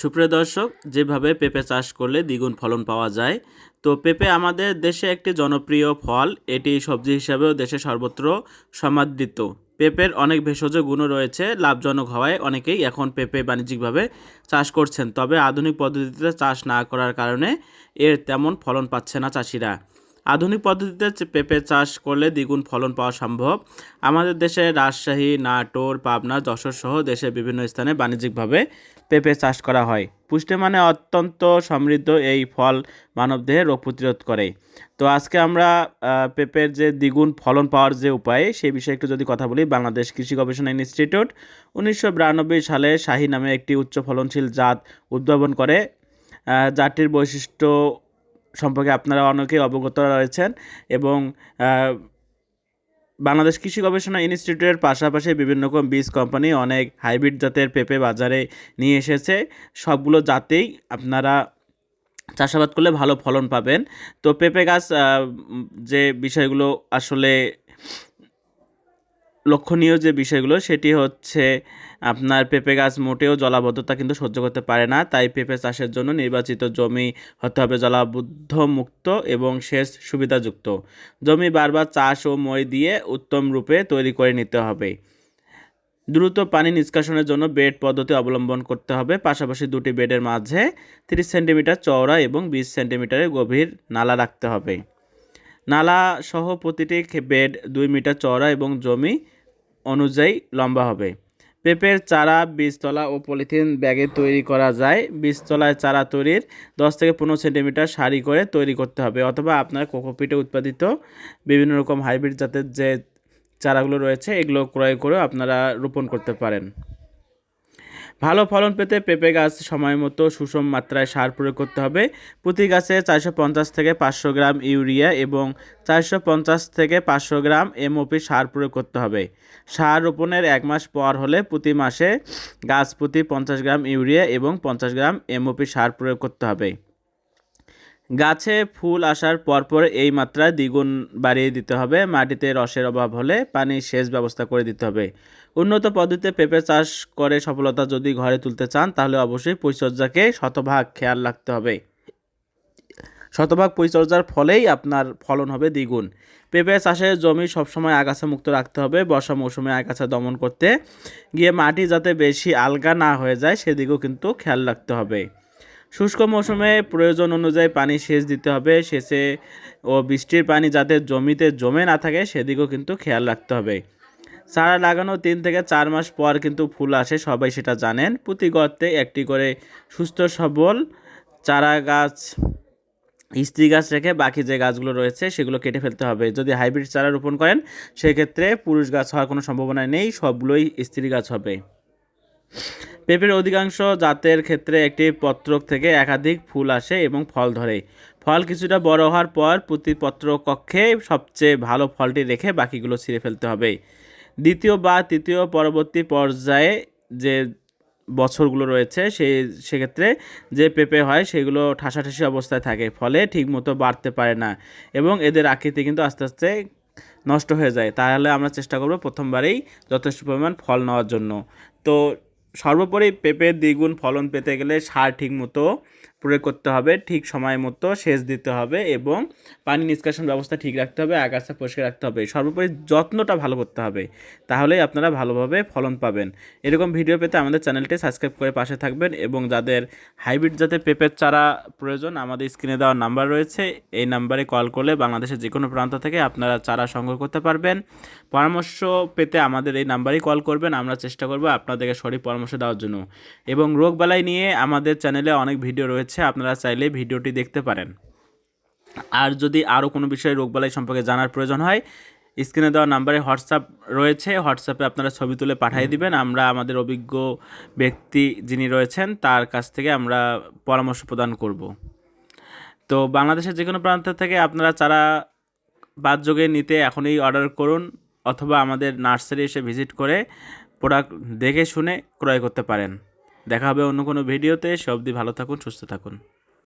সুপ্রিয় দর্শক, যেভাবে পেঁপে চাষ করলে দ্বিগুণ ফলন পাওয়া যায়, তো পেঁপে আমাদের দেশে একটি জনপ্রিয় ফল, এটি সবজি হিসাবেও দেশে সর্বত্র সমাদৃত। পেঁপের অনেক ভেষজ গুণও রয়েছে, লাভজনক হওয়ায় অনেকেই এখন পেঁপে বাণিজ্যিকভাবে চাষ করছেন, তবে আধুনিক পদ্ধতিতে চাষ না করার কারণে এর তেমন ফলন পাচ্ছে না চাষিরা। আধুনিক পদ্ধতিতে পেঁপে চাষ করলে দ্বিগুণ ফলন পাওয়া সম্ভব। আমাদের দেশে রাজশাহী, নাটোর, পাবনা, যশোর সহ দেশের বিভিন্ন স্থানে বাণিজ্যিকভাবে পেঁপে চাষ করা হয়। পুষ্টি মানে অত্যন্ত সমৃদ্ধ এই ফল মানবদেহে রোগ প্রতিরোধ করে। তো আজকে আমরা পেঁপের যে দ্বিগুণ ফলন পাওয়ার যে উপায়, সেই বিষয়ে একটু যদি কথা বলি, বাংলাদেশ কৃষি গবেষণা ইনস্টিটিউট উনিশশো বিরানব্বই সালে শাহী নামে একটি উচ্চ ফলনশীল জাত উদ্ভাবন করে। জাতটির বৈশিষ্ট্য সম্পর্কে আপনারা অনেকেই অবগত রয়েছেন এবং বাংলাদেশ কৃষি গবেষণা ইনস্টিটিউটের পাশাপাশি বিভিন্ন রকম বীজ কোম্পানি অনেক হাইব্রিড জাতের পেঁপে বাজারে নিয়ে এসেছে। সবগুলো জাতেই আপনারা চাষাবাদ করলে ভালো ফলন পাবেন। তো পেঁপে গাছ যে বিষয়গুলো আসলে লক্ষণীয় যে বিষয়গুলো, সেটি হচ্ছে আপনার পেঁপে গাছ মোটেও জলাবদ্ধতা কিন্তু সহ্য করতে পারে না। তাই পেঁপে চাষের জন্য নির্বাচিত জমি হতে হবে জলাবদ্ধ মুক্ত এবং সেচ সুবিধাযুক্ত। জমি বারবার চাষ ও মই দিয়ে উত্তম রূপে তৈরি করে নিতে হবে। দ্রুত পানি নিষ্কাশনের জন্য বেড পদ্ধতি অবলম্বন করতে হবে। পাশাপাশি দুটি বেডের মাঝে তিরিশ সেন্টিমিটার চওড়া এবং বিশ সেন্টিমিটারের গভীর নালা রাখতে হবে। নালা সহ প্রতিটি বেড দুই মিটার চওড়া এবং জমি অনুযায়ী লম্বা হবে। পেঁপের চারা বীজতলা ও পলিথিন ব্যাগে তৈরি করা যায়। বীজতলায় চারা তৈরির দশ থেকে পনেরো সেন্টিমিটার সারি করে তৈরি করতে হবে অথবা আপনার কোকোপিটে উৎপাদিত বিভিন্ন রকম হাইব্রিড জাতের যে চারাগুলো রয়েছে, এগুলো ক্রয় করেও আপনারা রোপণ করতে পারেন। ভালো ফলন পেতে পেঁপে গাছ সময় মতো সুষম মাত্রায় সার প্রয়োগ করতে হবে। প্রতি গাছে চারশো পঞ্চাশ থেকে পাঁচশো গ্রাম ইউরিয়া এবং চারশো পঞ্চাশ থেকে পাঁচশো গ্রাম এমওপি সার প্রয়োগ করতে হবে। সার রোপণের এক মাস পর হলে প্রতি মাসে গাছ প্রতি পঞ্চাশ গ্রাম ইউরিয়া এবং পঞ্চাশ গ্রাম এমওপি সার প্রয়োগ করতে হবে। গাছে ফুল আসার পরপর এই মাত্রা দ্বিগুণ বাড়িয়ে দিতে হবে। মাটিতে রসের অভাব হলে পানি সেচ ব্যবস্থা করে দিতে হবে। উন্নত পদ্ধতিতে পেঁপে চাষ করে সফলতা যদি ঘরে তুলতে চান, তাহলে অবশ্যই পরিচর্যাকে শতভাগ খেয়াল রাখতে হবে। শতভাগ পরিচর্যার ফলেই আপনার ফলন হবে দ্বিগুণ। পেঁপে চাষের জমি সবসময় আগাছা মুক্ত রাখতে হবে। বর্ষা মৌসুমে আগাছা দমন করতে গিয়ে মাটি যাতে বেশি আলগা না হয়ে যায়, সেদিকেও কিন্তু খেয়াল রাখতে হবে। শুষ্ক মৌসুমে প্রয়োজন অনুযায়ী পানি সেচ দিতে হবে। সেচে ও বৃষ্টির পানি যাতে জমিতে জমে না থাকে, সেদিকেও কিন্তু খেয়াল রাখতে হবে। চারা লাগানো তিন থেকে চার মাস পর কিন্তু ফুল আসে, সবাই সেটা জানেন। প্রতি গর্তে একটি করে সুস্থ সবল চারা গাছ, স্ত্রী গাছ রেখে বাকি যে গাছগুলো রয়েছে, সেগুলো কেটে ফেলতে হবে। যদি হাইব্রিড চারা রোপণ করেন, সেক্ষেত্রে পুরুষ গাছ হওয়ার কোনো সম্ভাবনা নেই, সবগুলোই স্ত্রী গাছ হবে। পেঁপের অধিকাংশ জাতের ক্ষেত্রে একটি পত্রক থেকে একাধিক ফুল আসে এবং ফল ধরে। ফল কিছুটা বড় হওয়ার পর প্রতি পত্রক কক্ষে সবচেয়ে ভালো ফলটি রেখে বাকিগুলো ছিঁড়ে ফেলতে হবে। দ্বিতীয় বা তৃতীয় পরবর্তী পর্যায়ে যে বছরগুলো রয়েছে সেই সেক্ষেত্রে যে পেঁপে হয়, সেগুলো ঠাসাঠাসি অবস্থায় থাকে, ফলে ঠিকমতো বাড়তে পারে না এবং এদের আকৃতি কিন্তু আস্তে আস্তে নষ্ট হয়ে যায়। তাহলে আমরা চেষ্টা করব প্রথমবারেই যথেষ্ট পরিমাণ ফল নেওয়ার জন্য। তো সর্বোপরি পেঁপের দ্বিগুণ ফলন পেতে গেলে সার ঠিক মতো প্রয়োগ করতে হবে, ঠিক সময় মতো সেচ দিতে হবে এবং পানি নিষ্কাশন ব্যবস্থা ঠিক রাখতে হবে, আগাছা পরিষ্কার রাখতে হবে। সর্বোপরি যত্নটা ভালো করতে হবে, তাহলেই আপনারা ভালোভাবে ফলন পাবেন। এরকম ভিডিও পেতে আমাদের চ্যানেলটি সাবস্ক্রাইব করে পাশে থাকবেন এবং যাদের হাইব্রিড জাতের পেঁপের চারা প্রয়োজন, আমাদের স্ক্রিনে দেওয়া নাম্বার রয়েছে, এই নাম্বারে কল করলে বাংলাদেশের যে কোনো প্রান্ত থেকে আপনারা চারা সংগ্রহ করতে পারবেন। পরামর্শ পেতে আমাদের এই নাম্বারেই কল করবেন, আমরা চেষ্টা করব আপনাদেরকে সঠিক পরামর্শ দেওয়ার জন্য। এবং রোগবালাই নিয়ে আমাদের চ্যানেলে অনেক ভিডিও রয়েছে। আপনারা চাইলে ভিডিওটি দেখতে পারেন। আর যদি আরও কোনো বিষয়ে রোগবালাই সম্পর্কে জানার প্রয়োজন হয় স্ক্রিনে দেওয়া নাম্বারে হোয়াটসঅ্যাপ রয়েছে। হোয়াটসঅ্যাপে আপনারা ছবি তুলে পাঠিয়ে দিবেন। আমরা আমাদের অভিজ্ঞ ব্যক্তি যিনি রয়েছেন তার কাছ থেকে আমরা পরামর্শ প্রদান করব। তো বাংলাদেশের যে কোনো প্রান্ত থেকে আপনারা চারা বাদ যোগে নিতে এখনই অর্ডার করুন অথবা আমাদের নার্সারি এসে ভিজিট করে প্রোডাক্ট দেখে শুনে ক্রয় করতে পারেন। দেখা হবে অন্য কোনো ভিডিওতে। সবদি ভালো থাকুন সুস্থ থাকুন।